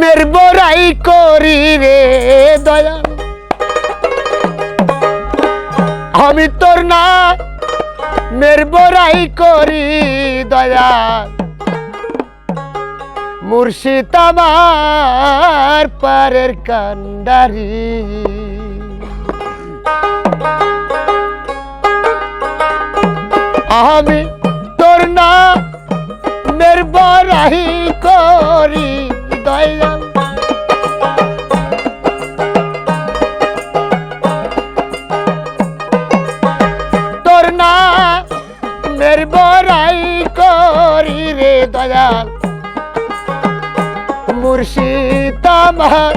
মের বড়াই করি আমি তোর না মের করি দয়াল। মুর্শিদ আমার পারের কান্ডারি। আমি তোর না মের করি দয়াল তোর না মের বড়াই করি রে দয়াল মুর্শিদ আমার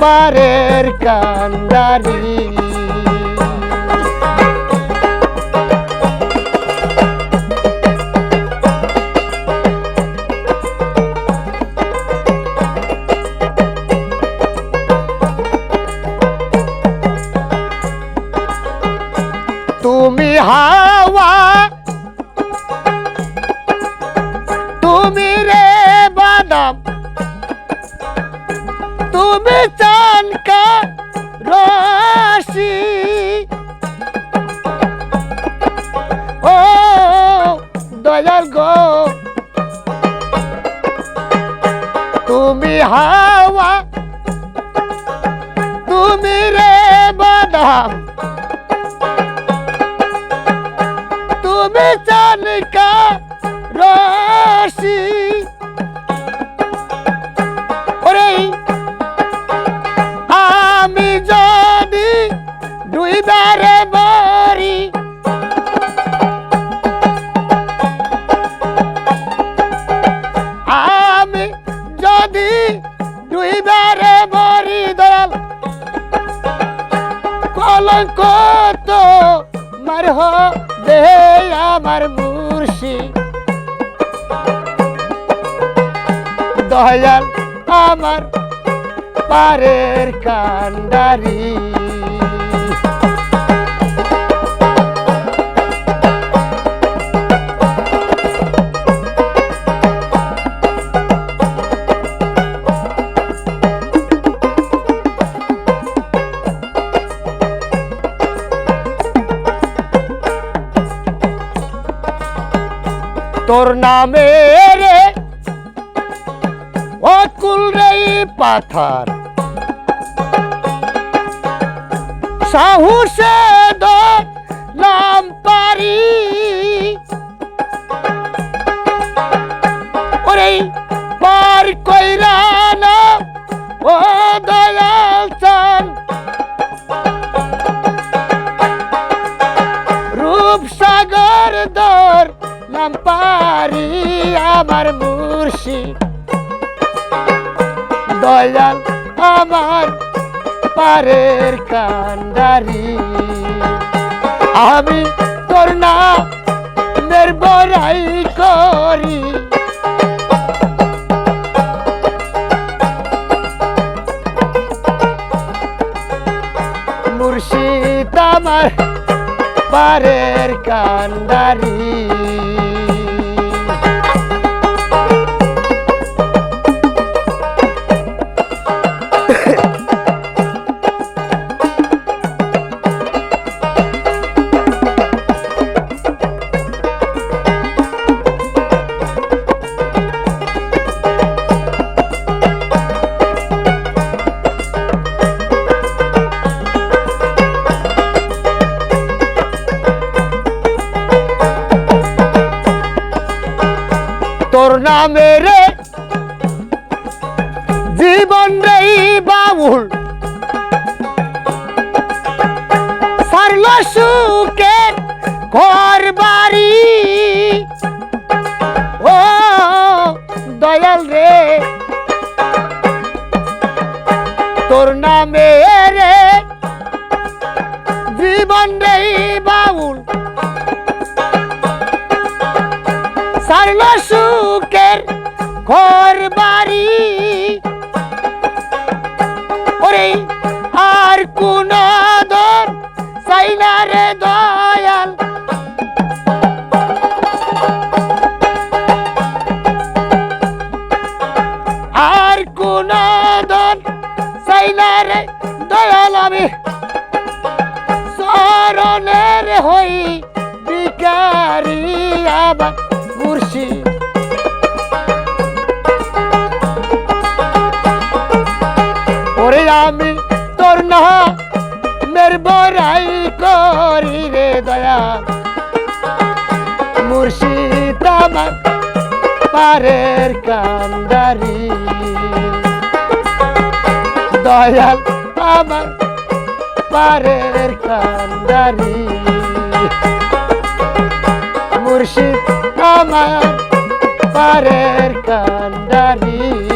পারের কান্দারি नाम। तुम चान का राशि। ओ, दयाल गो। तुम हवा तुम रे बदाम तुम चान का राशि। কলঙ্ক তো মার দে আমার মুর্শি দয়াল আমার পারের কান্ডারি তোর নামে রে। অকুল রে পাথার। সাহুসে নাম পারি। ওরে, পার কইরা না ও দয়াল। পারি আমার মুর্শিদ দয়াল আমার পারের কান্ডারি। আমি তোর না মের বড়াই করি। মুর্শিদ আমার পারের কান্ডারি। নামে রে। জীবন রে বাবুল সারল সুখের ঘর বাড়ি। ও দয়াল রে। তোর নামে রে। জীবন রে বাবুল সারল সুখের ঘর বাড়ি। ওরে আর কোন দর চাইনা রে দয়াল। আর কোন দর চাইনা রে দয়াল আমি। চরণের হই বিকারি আবার মুর্শিদ ওরে আমি তোর না মের বড়াই করি রে দয়া। মুর্শিদ আমার পারের কান্দারি। দয়াল আমার পারের কান্দারি। মুর্শিদ আমার পারের কান্দারি